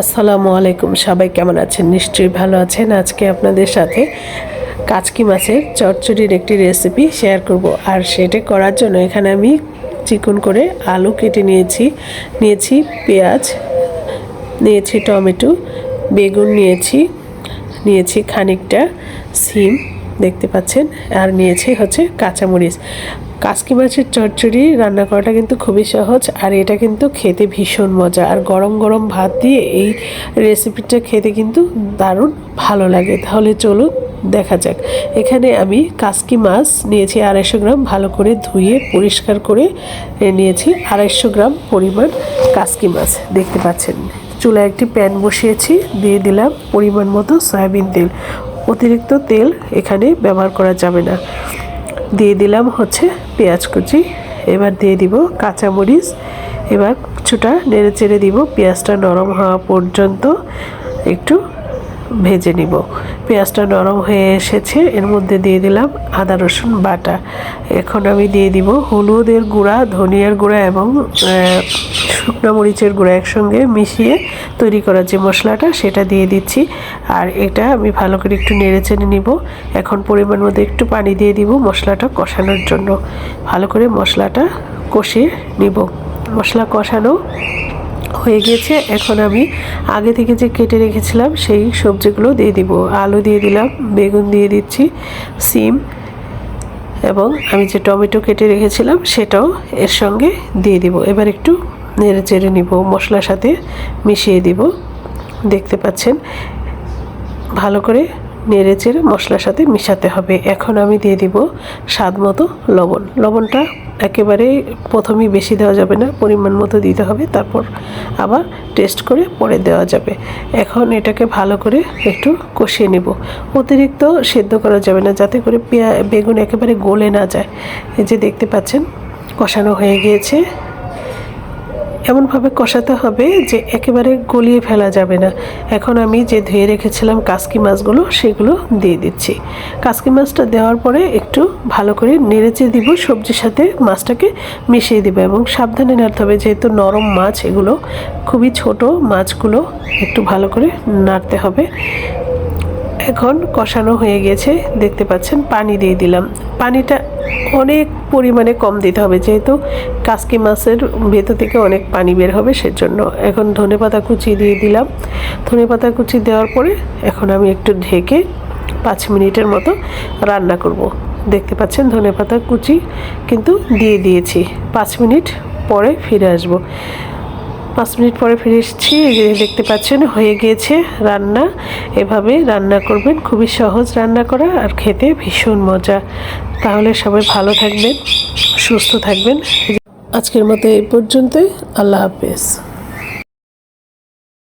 আসসালামু আলাইকুম। সবাই কেমন আছেন? নিশ্চয়ই ভালো আছেন। আজকে আপনাদের সাথে কাচকি মাছের চচ্চড়ির একটি রেসিপি শেয়ার করব। আর সেটা করার জন্য এখানে আমি চিকন করে আলু কেটে নিয়েছি। নিয়েছি পেঁয়াজ, নিয়েছি টমেটো, বেগুন নিয়েছি নিয়েছি খানিকটা সিম দেখতে পাচ্ছেন। আর নিয়েছি হচ্ছে কাঁচামরিচ। কাসকি মাছের চচ্চড়ি রান্না করাটা কিন্তু খুবই সহজ, আর এটা কিন্তু খেতে ভীষণ মজা। আর গরম গরম ভাত দিয়ে এই রেসিপিটা খেতে কিন্তু দারুণ ভালো লাগে। তাহলে চলুন দেখা যাক। এখানে আমি কাসকি মাছ নিয়েছি আড়াইশো গ্রাম, ভালো করে ধুয়ে পরিষ্কার করে নিয়েছি আড়াইশো গ্রাম পরিমাণ কাসকি মাছ। দেখতে পাচ্ছেন, চুলায় একটি প্যান বসিয়েছি, দিয়ে দিলাম পরিমাণ মতো সয়াবিন তেল। অতিরিক্ত তেল এখানে ব্যবহার করা যাবে না। দিয়ে দিলাম হচ্ছে পেঁয়াজ কুচি। এবার দিয়ে দিব কাঁচামরিচ। এবার কিছুটা নেড়ে চেড়ে দিব। পেঁয়াজটা নরম হওয়া পর্যন্ত একটু ভেজে নিব। পেঁয়াজটা নরম হয়ে এসেছে, এর মধ্যে দিয়ে দিলাম আদা, রসুন বাটা। এখন আমি দিয়ে দিব হলুদের গুঁড়া, ধনিয়ার গুঁড়া এবং শুকনো মরিচের গুঁড়া একসঙ্গে মিশিয়ে তৈরি করা যে মশলাটা, সেটা দিয়ে দিচ্ছি। আর এটা আমি ভালো করে একটু নেড়ে চেড়ে নিব। এখন পরিমাণ মতো একটু পানি দিয়ে দিব মশলাটা কষানোর জন্য। ভালো করে মশলাটা কষিয়ে নিব। মশলা কষানো হয়ে গিয়েছে। এখন আমি আগে থেকে যে কেটে রেখেছিলাম, সেই সবজিগুলো দিয়ে দিব। আলু দিয়ে দিলাম, বেগুন দিয়ে দিচ্ছি, সিম এবং আমি যে টমেটো কেটে রেখেছিলাম, সেটাও এর সঙ্গে দিয়ে দিব। এবার একটু নেড়ে চেড়ে নিব, মশলার সাথে মিশিয়ে দিব। দেখতে পাচ্ছেন, ভালো করে নেড়ে চেড়ে মশলার সাথে মিশাতে হবে। এখন আমি দিয়ে দিব স্বাদ মতো লবণ। লবণটা একেবারে প্রথমেই বেশি দেওয়া যাবে না, পরিমাণ মতো দিতে হবে, তারপর আবার টেস্ট করে পরে দেওয়া যাবে। এখন এটাকে ভালো করে একটু কষিয়ে নেব। অতিরিক্ত সেদ্ধ করা যাবে না, যাতে করে পেঁয়া বেগুন একেবারে গলে না যায়। এই যে দেখতে পাচ্ছেন, কষানো হয়ে গিয়েছে। এমনভাবে কষাতে হবে যে একেবারে গলিয়ে ফেলা যাবে না। এখন আমি যে ধুয়ে রেখেছিলাম কাসকি মাছগুলো, সেগুলো দিয়ে দিচ্ছি। কাসকি মাছটা দেওয়ার পরে একটু ভালো করে নেড়েচে দিব, সবজির সাথে মাছটাকে মিশিয়ে দিব এবং সাবধানে নাড়তে হবে, যেহেতু নরম মাছ, এগুলো খুবই ছোট মাছগুলো একটু ভালো করে নাড়তে হবে। এখন কষানো হয়ে গেছে। দেখতে পাচ্ছেন, পানি দিয়ে দিলাম। পানিটা অনেক পরিমাণে কম দিতে হবে, যেহেতু কাসকি মাছের ভেতর থেকে অনেক পানি বের হবে, সেজন্য। এখন ধনেপাতা কুচি দিয়ে দিলাম। ধনেপাতা কুচি দেওয়ার পরে এখন আমি একটু ঢেকে পাঁচ মিনিটের মতো রান্না করব। দেখতে পাচ্ছেন ধনেপাতা কুচি কিন্তু দিয়ে দিয়েছি। পাঁচ মিনিট পরে ফিরে আসব। পাঁচ মিনিট পরে ফিরে এসেছি দেখতে পাচ্ছেন, হয়ে গিয়েছে রান্না। এভাবে রান্না করবেন, খুবই সহজ রান্না করা আর খেতে ভীষণ মজা। তাহলে সবাই ভালো থাকবেন, সুস্থ থাকবেন। আজকের মতো এই পর্যন্তই, আল্লাহ হাফেজ।